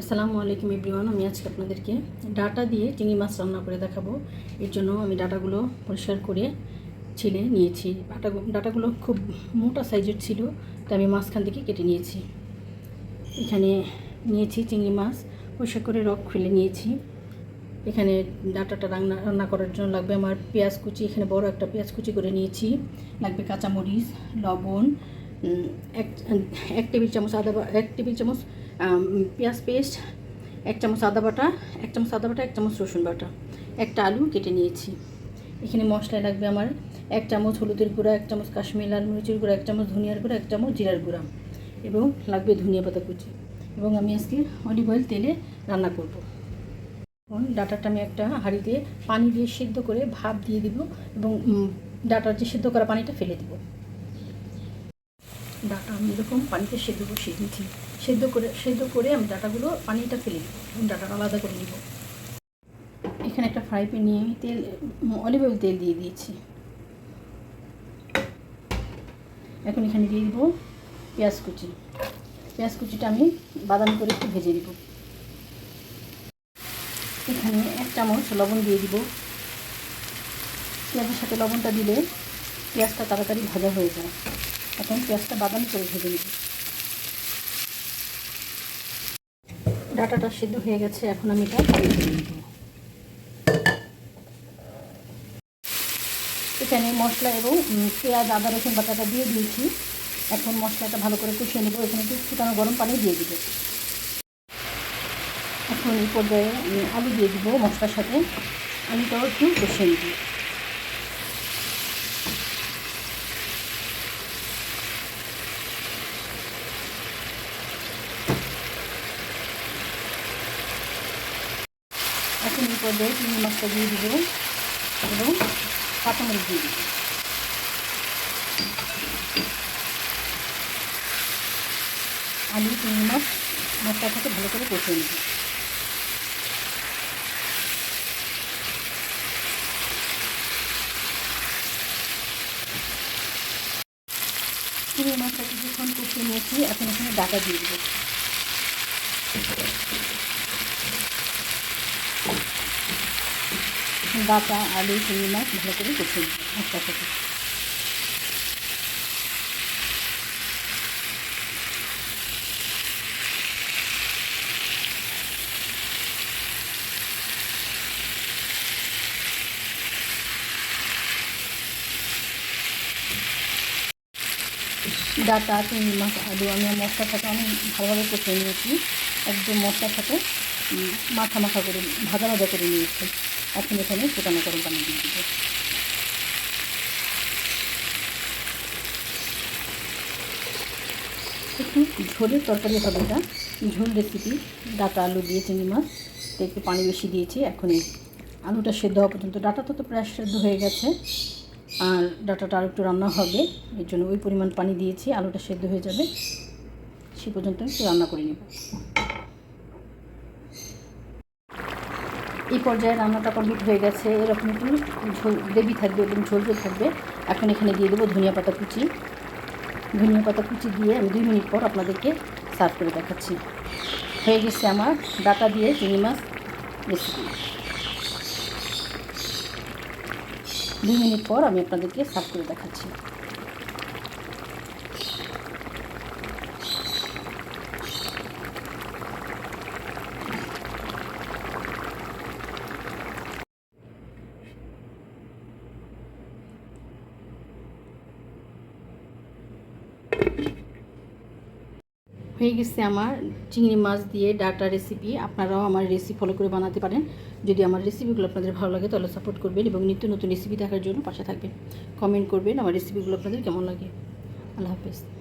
আসসালামু আলাইকুম এভরিওয়ান, আমি আজকে আপনাদেরকে ডাটা দিয়ে চিংড়ি মাছ রান্না করে দেখাবো। এর জন্য আমি ডাটাগুলো পরিষ্কার করে ছিলে নিয়েছি। ডাটা ডাটাগুলো খুব মোটা সাইজের ছিল, তাই আমি মাঝখান থেকে কেটে নিয়েছি। এখানে নিয়েছি চিংড়ি মাছ, পরিষ্কার করে রক ফেলে নিয়েছি। এখানে ডাটাটা রান্না রান্না করার জন্য লাগবে আমার পেঁয়াজ কুচি। এখানে বড় একটা পেঁয়াজ কুচি করে নিয়েছি। লাগবে কাঁচামরিচ, লবণ এক এক টেবিল চামচ আদা এক টেবিল চামচ পেঁয়াজ পেস্ট, এক চামচ আদা বাটা, এক চামচ আদা বাটা, এক চামচ রসুন বাটা। একটা আলু কেটে নিয়েছি। এখানে মশলায় লাগবে আমার এক চামচ হলুদের গুঁড়া, এক চামচ কাশ্মীর লাল মরিচের গুঁড়া, এক চামচ ধনিয়ার গুঁড়া, এক চামচ জিরার গুঁড়া এবং লাগবে ধনিয়া পাতা কুচি এবং আমি আজকে অলিভ অয়েল তেলে রান্না করব। এখন ডাটাটা আমি একটা হাঁড়িতে পানি দিয়ে সিদ্ধ করে ভাপ দিয়ে দিব এবং ডাটার যে সিদ্ধ করা পানিটা ফেলে দিব। ডাটা আমি এরকম পানিতে সেদ্ধ বসিয়ে দিয়েছি। সেদ্ধ করে সেদ্ধ করে আমি ডাটাগুলো, পানিটা ফেলে এবং ডাটাটা আলাদা করে নিব। এখানে একটা ফ্রাই প্যান নিয়ে আমি তেল, অলিভ অয়েল তেল দিয়ে দিয়েছি। এখন এখানে দিয়ে দিব পেঁয়াজ কুচি। পেঁয়াজ কুচিটা আমি বাদাম করে একটু ভেজে দিব এখানে এক চামচ লবণ দিয়ে দিব। পেঁয়াজের সাথে লবণটা দিলে পেঁয়াজটা তাড়াতাড়ি ভাজা হয়ে যায়। এখন পেঁয়াজটা বাদাম করে ভেজে নিব। ডাটাটা সিদ্ধ হয়ে গেছে, এখন আমি এটা এখানে মশলা এবং পেঁয়াজ, আদা, রসুন বাটাটা দিয়ে দিয়েছি। এখন মশলাটা ভালো করে কষিয়ে নেব। এখানে একটু ফুটানো গরম পানি দিয়ে দিব। এখন এই পর্যায়ে আলু দিয়ে দিব মশলার সাথে। আলুটাও একটু কষিয়ে নিব। পর্যায়ে চিংড়ি মাছটা দিয়ে দিব এবং কাঁচামরিচ দিয়ে দিব আলু চিংড়ি মাছ মশলার সাথে ভালো করে কষিয়ে নেব চিংড়ি মাছটা কিছুক্ষণ কষিয়ে নিয়েছি এখন এখানে ডাটা দিয়ে দেবো ডাটা আলু চিংড়ি মাছ ভালো করে মশলার সাথে ডাটা চিংড়ি মাছ, আলু, আমি মশলার সাথে আমি ভালোভাবে কষিয়ে নিয়েছি। একদম মশলার সাথে মাথা মাখা করে, ভাজা ভাজা করে নিয়েছি। এখন এখানে ফুটানো গরম পানি দিয়ে দিব। একটু ঝোলের তরকারি হবে এটা। ঝোল রেসিপি ডাটা, আলু দিয়ে চিংড়ি মাছ। তো একটু পানি বেশি দিয়েছি এখন এই আলুটা সেদ্ধ হওয়া পর্যন্ত। ডাটা তো প্রায় সেদ্ধ হয়ে গেছে। আর ডাটাটা আর একটু রান্না হবে, এর জন্য ওই পরিমাণ পানি দিয়েছি, আলুটা সেদ্ধ হয়ে যাবে। সে পর্যন্ত একটু রান্না করে নেব। এই পর্যায়ে রান্নাটা কমপ্লিট হয়ে গেছে। এরকম একটু ঝোল, গ্রেভি থাকবে এবং ঝোল ঝোল থাকবে। এখন এখানে দিয়ে দেবো ধনিয়া পাতা কুচি। ধনিয়া পাতা কুচি দিয়ে আমি দুই মিনিট পর আপনাদেরকে সার্ভ করে দেখাচ্ছি। হয়ে গেছে আমার ডাটা দিয়ে চিংড়ি মাছ রেসিপি দুই মিনিট পর আমি আপনাদেরকে সার্ভ করে দেখাচ্ছি। হয়ে গেছে আমার চিংড়ি মাছ দিয়ে ডাটা রেসিপি আপনারাও আমার রেসিপি ফলো করে বানাতে পারেন। যদি আমার রেসিপিগুলো আপনাদের ভালো লাগে, তাহলে সাপোর্ট করবেন এবং নিত্য নতুন রেসিপি দেখার জন্য পাশে থাকবেন। কমেন্ট করবেন আমার রেসিপিগুলো আপনাদের কেমন লাগে। আল্লাহ হাফেজ।